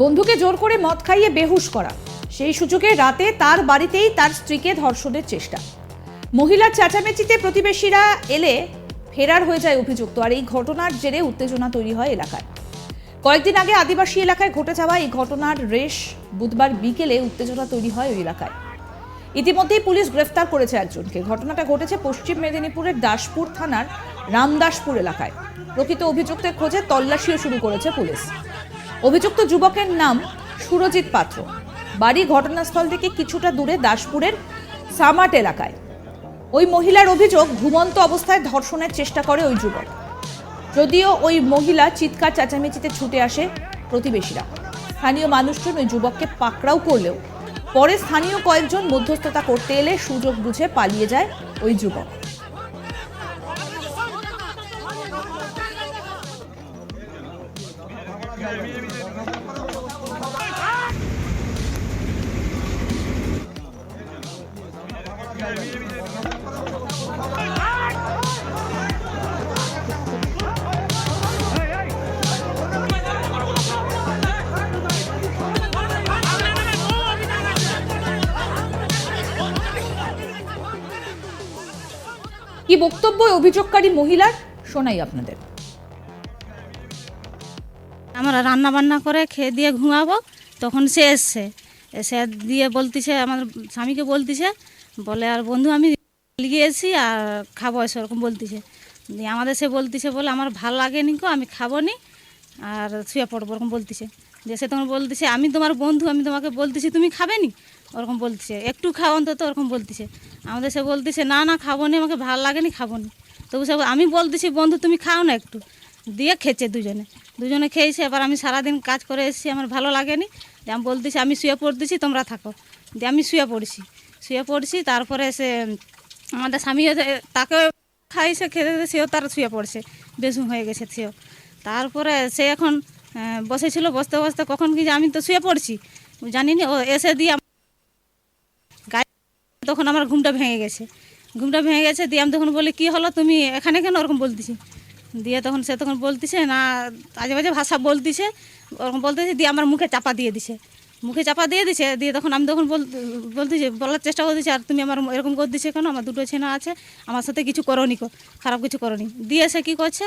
বন্ধুকে জোর করে মদ খাইয়ে বেহুশ করা। সেই সুযোগে রাতে তার বাড়িতেই তার স্ত্রীকে ধর্ষণের চেষ্টা। মহিলার চেঁচামেচিতে প্রতিবেশীরা এলে ফেরার হয়ে যায় অভিযুক্ত, আর এই ঘটনার জেরে উত্তেজনা তৈরি হয় এলাকায়। কয়েকদিন আগে আদিবাসী এলাকায় ঘটে যাওয়া এই ঘটনার রেশ বুধবার বিকেলে উত্তেজনা তৈরি হয় ওই এলাকায়। ইতিমধ্যেই পুলিশ গ্রেফতার করেছে একজনকে। ঘটনাটা ঘটেছে পশ্চিম মেদিনীপুরের দাসপুর থানার রামদাসপুর এলাকায়। প্রকৃত অভিযুক্তের খোঁজে তল্লাশিও শুরু করেছে পুলিশ। অভিযুক্ত যুবকের নাম সুরজিৎ পাত্র। বাড়ি ঘটনাস্থল থেকে কিছুটা দূরে দাসপুরের সামাট এলাকায়। ওই মহিলার অভিযোগ ঘুমন্ত অবস্থায় ধর্ষণের চেষ্টা করে ওই যুবক। যদিও ওই মহিলা চিৎকার চেঁচামেচিতে ছুটে আসে প্রতিবেশীরা। স্থানীয় মানুষজন ওই যুবককে পাকড়াও করলেও পরে স্থানীয় কয়েকজন মধ্যস্থতা করতে এলে সুযোগ বুঝে পালিয়ে যায় ওই যুবক। কি বক্তব্য অভিযোগকারী মহিলার? শোনাই আপনাদের। আমরা রান্না বান্না করে খেয়ে দিয়ে ঘুমাবো, তখন সে এসছে। সে দিয়ে বলতিছে, আমার স্বামীকে বলতিছে বলে, আর বন্ধু, আমি গিয়েছি আর খাব। এসে ওরকম বলতিছে। আমাদের সে বলতিছে বলে, আমার ভালো লাগেনি কো আমি খাব নি আর শুয়ে পড়ব, ওরকম বলতেছে। যে সে তখন বলতেছে, আমি তোমার বন্ধু, আমি তোমাকে বলতেছি, তুমি খাবে নি ওরকম বলতেছে। একটু খাও অন্তত, ওরকম বলতেছে। আমাদের সে বলতিছে, না না খাব নি আমাকে ভালো লাগেনি খাব নি তবু সে আমি বলতেছি, বন্ধু, তুমি খাও না একটু। দিয়ে খেয়েছে দুজনে। দুজনে খেয়েছে, এবার আমি সারাদিন কাজ করে এসেছি, আমার ভালো লাগেনি। আমি বলতেছি, আমি শুয়ে পড়তেছি, তোমরা থাকো। দিয়ে আমি শুয়ে পড়ছি। শুয়ে পড়ছি, তারপরে সে আমাদের স্বামী তাকে খাইছে, খেতে সেও তার শুয়ে পড়ছে বেসুম হয়ে গেছে সেও। তারপরে সে এখন বসেছিল, বসতে বসতে কখন কি আমি তো শুয়ে পড়ছি জানি না ও এসে দিয়ে গায়ে তখন আমার ঘুমটা ভেঙে গেছে। ঘুমটা ভেঙে গেছে, দিয়ে আমি তখন বলি, কি হলো তুমি এখানে কেন? ওরকম বলতেছি। দিয়ে তখন সে তখন বলতিছে, না, আজে বাজে ভাষা বলতিছে। ওরকম বলতেছে, দিয়ে আমার মুখে চাপা দিয়ে দিছে। মুখে চাপা দিয়ে দিছে, দিয়ে তখন আমি তখন বল বলতেছি বলার চেষ্টা করতেছি আর তুমি আমার এরকম করে দিছে কেন? আমার দুটো ছেনা আছে, আমার সাথে কিছু করনি খারাপ কিছু করনি। দিয়ে সে কী করছে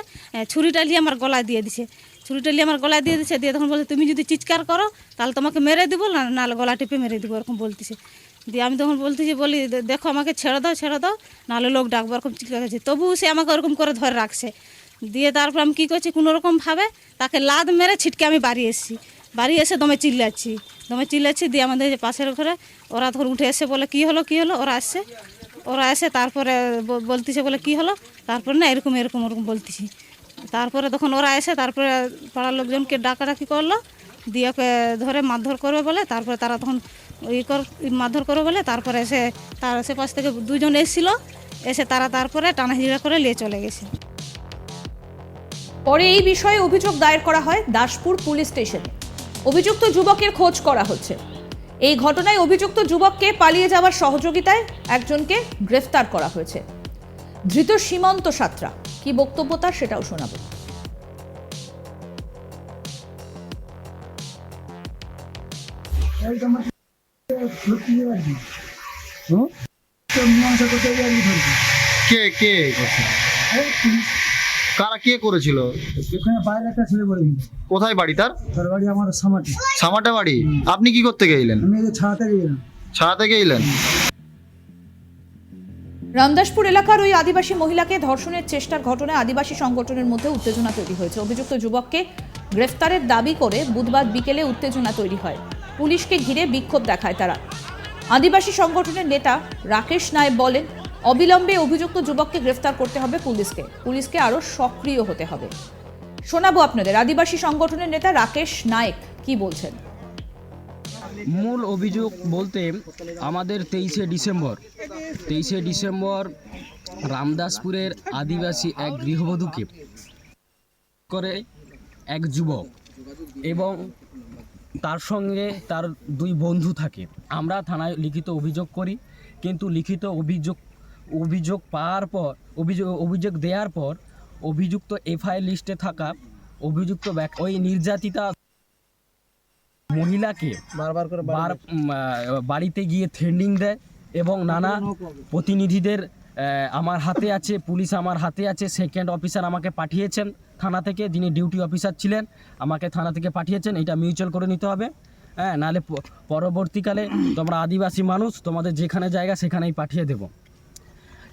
ছুরিটা নিয়ে আমার গলায় দিয়ে দিছে। ছুরিটা নিয়ে আমার গলায় দিয়ে দিছে, দিয়ে তখন বলছে তুমি যদি চিৎকার করো, তাহলে তোমাকে মেরে দিব, না, নাহলে গলা টিপে মেরে দিব, এরকম বলতেছে। দিয়ে আমি তখন বলতেছি বলি দেখো আমাকে ছেড়ে দাও ছেড়ে দাও, নাহলে লোক ডাকবো, এরকম চিৎকার করছে। তবুও সে আমাকে ওরকম করে ধরে রাখছে। দিয়ে তারপর আমি কী করছি, কোনো রকমভাবে তাকে লাদ মেরে ছিটকে আমি বাড়ি এসেছি। বাড়ি এসে দমে চিল্লাচ্ছি। দমে চিল্লাচ্ছি, দিয়ে আমাদের পাশের ঘরে ওরা তখন উঠে এসে বলে, কী হলো কী হলো? ওরা আসছে। ওরা এসে তারপরে বলতিছে বলে, কী হলো? তারপরে, না, এরকম এরকম, ওরকম বলতেছি। তারপরে তখন ওরা এসে তারপরে পাড়ার লোকজনকে ডাকাডাকি করল। দিয়ে ধরে মারধর করবে বলে, তারপরে তারা তখন ই কর, মারধর করবে বলে, তারপরে এসে তার আশেপাশ থেকে দুজন এসেছিল। এসে তারা তারপরে টানাহিড়া করে নিয়ে চলে গেছে। পরে এই বিষয়ে অভিযোগ দায়ের করা হয় দাসপুর পুলিশ স্টেশনে। অভিযুক্ত যুবকের খোঁজ করা হচ্ছে। এই ঘটনায় অভিযুক্ত যুবককে পালিয়ে যাওয়ার সহযোগিতায় একজনকে গ্রেফতার করা হয়েছে। ধৃত সীমন্ত সাত্রা। কি বক্তব্য তার সেটাও শোনাবো। কে কে? কারা কে করেছিল? এখানে বাইরে একটা ছেলে বলে কোথায় বাড়ি তার? তার বাড়ি আমার সামাটি। সামাটা বাড়ি। আপনি কি করতে গেলেন? আমি ছাড়াতে গেলাম। ছাড়াতে গেলেন রামদাসপুর এলাকার ওই আদিবাসী মহিলাকে ধর্ষণের চেষ্টার ঘটনায় আদিবাসী সংগঠনের মধ্যে উত্তেজনা তৈরি হয়েছে। অভিযুক্ত যুবককে গ্রেফতারের দাবি করে বুধবার বিকেলে উত্তেজনা তৈরি হয়। পুলিশকে ঘিরে বিক্ষোভ দেখায় তারা। আদিবাসী সংগঠনের নেতা রাকেশ নায়েব বলেন অবিলম্বে অভিযুক্ত যুবককে গ্রেফতার করতে হবে পুলিশকে। পুলিশকে আরও সক্রিয় হতে হবে। শোনাবো আপনাদের। আদিবাসী সংগঠনের নেতা রাকেশ নায়েক কি বলছেন? মূল অভিযোগ বলতে আমাদের তেইশে ডিসেম্বর। তেইশে ডিসেম্বর রামদাসপুরের আদিবাসী এক গৃহবধূকে করে এক যুবক এবং তার সঙ্গে তার দুই বন্ধু থাকে। আমরা থানায় লিখিত অভিযোগ করি, কিন্তু লিখিত অভিযোগ অভিযোগ পাওয়ার পর অভিযোগ অভিযোগ দেওয়ার পর অভিযুক্ত এফআইআর লিস্টে থাকা অভিযুক্ত ওই নির্যাতিতা মহিলাকে বারবার করে বার বাড়িতে গিয়ে থ্রেন্ডিং দেয় এবং নানা প্রতিনিধিদের আমার হাতে আছে পুলিশ আমার হাতে আছে সেকেন্ড অফিসার আমাকে পাঠিয়েছেন থানা থেকে যিনি ডিউটি অফিসার ছিলেন আমাকে থানা থেকে পাঠিয়েছেন এটা মিউচুয়াল করে নিতে হবে। হ্যাঁ নাহলে পরবর্তীকালে তোমরা আদিবাসী মানুষ তোমাদের যেখানে জায়গা সেখানেই পাঠিয়ে দেব।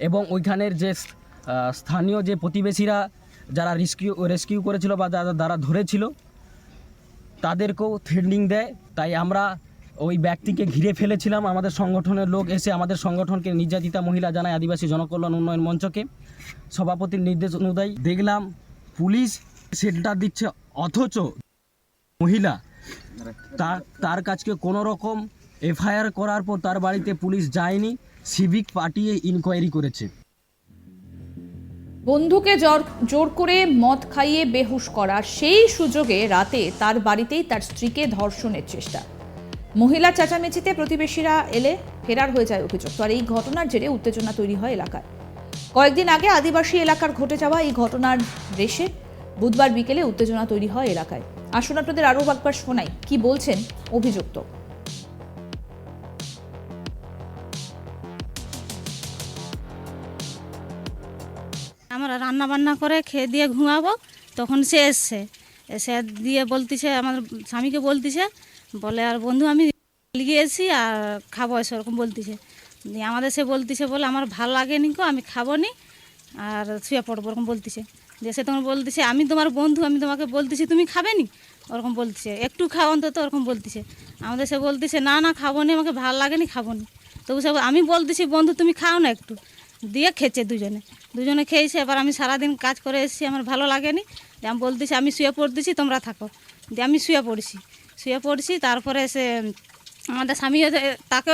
এবং ওইখানের যে স্থানীয় যে প্রতিবেশীরা যারা রেস্কিউ রেস্কিউ করেছিল বা যারা যারা ধরেছিল, তাদেরকেও থ্রেন্ডিং দেয়। তাই আমরা ওই ব্যক্তিকে ঘিরে ফেলেছিলাম। আমাদের সংগঠনের লোক এসে আমাদের সংগঠনকে নির্যাতিতা মহিলা জানায় আদিবাসী জনকল্যাণ উন্নয়ন মঞ্চকে। সভাপতির নির্দেশ অনুযায়ী দেখলাম পুলিশ শেল্টার দিচ্ছে, অথচ মহিলা তার তার কাছকে কোনো রকম এফআইআর করার পর তার বাড়িতে পুলিশ যায়নি। সিভিক পাঠিয়ে ইনকোয়ারি করেছে। বন্ধুকে জোর জোর করে মদ খাইয়ে বেহুশ করা সেই সুযোগে রাতে তার বাড়িতেই তার স্ত্রীকে ধর্ষণের চেষ্টা। মহিলা চেঁচামেচিতে প্রতিবেশীরা এলে ফেরার হয়ে যায় অভিযুক্ত আর এই ঘটনার জেরে উত্তেজনা তৈরি হয় এলাকায়। কয়েকদিন আগে আদিবাসী এলাকার ঘটে যাওয়া এই ঘটনার রেশে বুধবার বিকেলে উত্তেজনা তৈরি হয় এলাকায়। আসুন আপনাদের আরও একবার শোনাই, কি বলছেন অভিযুক্ত? রান্না বান্না করে খেয়ে দিয়ে ঘুমাবো। তখন সে এসছে। এসে দিয়ে বলতিছে, আমার স্বামীকে বলতিছে, বলে, আর বন্ধু, আমি গিয়েছি আর খাব। সেরকম বলতিছে। দিয়ে আমাদের সে বলতিছে, বলে, আমার ভালো লাগেনি কো আমি খাব নি আর শুয়ে পড়ব। ওরকম বলতিছে। যে সে তখন বলতিছে, আমি তোমার বন্ধু, আমি তোমাকে বলতেছি, তুমি খাবে নি ওরকম বলতিছে। একটু খাও অন্তত, ওরকম বলতিছে। আমাদের সে বলতিছে, না না খাব নি আমাকে ভালো লাগেনি খাব নি তবু সে আমি বলতেছি, বন্ধু, তুমি খাও না একটু। দিয়ে খেয়েছে দুজনে। দুজনে খেয়েছে, এবার আমি সারাদিন কাজ করে এসেছি, আমার ভালো লাগেনি। দিয়ে আমি বলতেছি, আমি শুয়ে পড়তেছি, তোমরা থাকো। দিয়ে আমি শুয়ে পড়ছি। শুয়ে পড়ছি, তারপরে সে, আমাদের স্বামী তাকে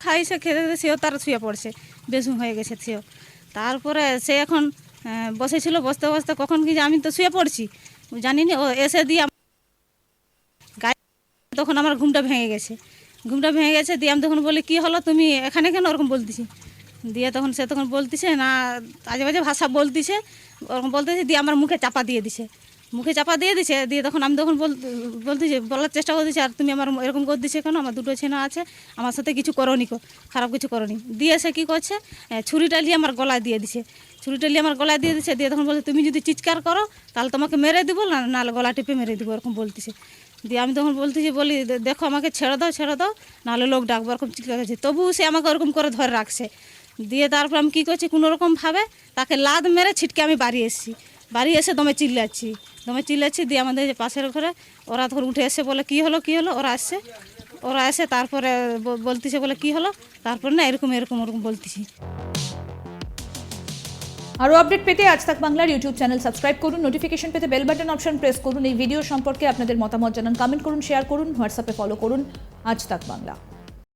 খাইছে, খেতে খেতে সেও তার শুয়ে পড়ছে। বেসুম হয়ে গেছে সেও। তারপরে সে এখন বসেছিল, বসতে বসতে কখন কি যে আমি তো শুয়ে পড়ছি। জানি না ও এসে দিয়ে তখন আমার ঘুমটা ভেঙে গেছে। ঘুমটা ভেঙে গেছে, দিয়ে আমি তখন বলি, কি হলো তুমি এখানে কেন? ওরকম বলতেছি। দিয়ে তখন সে তখন বলতিছে, না, আজে বাজে ভাষা বলতিছে। ওরকম বলতেছে, দিয়ে আমার মুখে চাপা দিয়ে দিছে। মুখে চাপা দিয়ে দিছে, দিয়ে তখন আমি তখন বল, বলতেছি, বলার চেষ্টা করতেছি, আর তুমি আমার এরকম করে দিছে কেন? আমার দুটো ছেনা আছে, আমার সাথে কিছু করনি কো, খারাপ কিছু করনি। দিয়ে সে কী করছে ছুরিটা নিয়ে আমার গলায় দিয়ে দিছে। ছুরিটা নিয়ে আমার গলায় দিয়ে দিছে, দিয়ে তখন বলছে, তুমি যদি চিৎকার করো, তাহলে তোমাকে মেরে দিব, না নাহলে গলা টিপে মেরে দিব, এরকম বলতেছে। দিয়ে আমি তখন বলতেছি, বলি দেখো আমাকে ছেড়ে দাও ছেড়ে দাও নাহলে লোক ডাকবো, এরকম চিৎকার করছে। তবুও সে আমাকে ওরকম করে ধরে রাখছে। দিয়ে তারপর আমি কী করছি, কোনো রকমভাবে তাকে লাদ মেরে ছিটকে আমি বাড়ি এসেছি। বাড়ি এসে দমে চিল্লাচ্ছি। দমে চিল্লাচ্ছি দিয়ে আমাদের যে পাশের ঘরে ওরা তখন উঠে এসে বলে, কী হলো কী হলো? ওরা আসছে। ওরা এসে তারপরে বলতেছে, বলে, কী হলো? তারপর না এরকম এরকম, ওরকম বলতেছি। আরও আপডেট পেতে আজ তাক বাংলার ইউটিউব চ্যানেল সাবস্ক্রাইব করুন। নোটিফিকেশন পেতে বেল বাটন অপশন প্রেস করুন। এই ভিডিও সম্পর্কে আপনাদের মতামত জানান। কমেন্ট করুন, শেয়ার করুন, হোয়াটসঅ্যাপে ফলো করুন। আজ তাক বাংলা।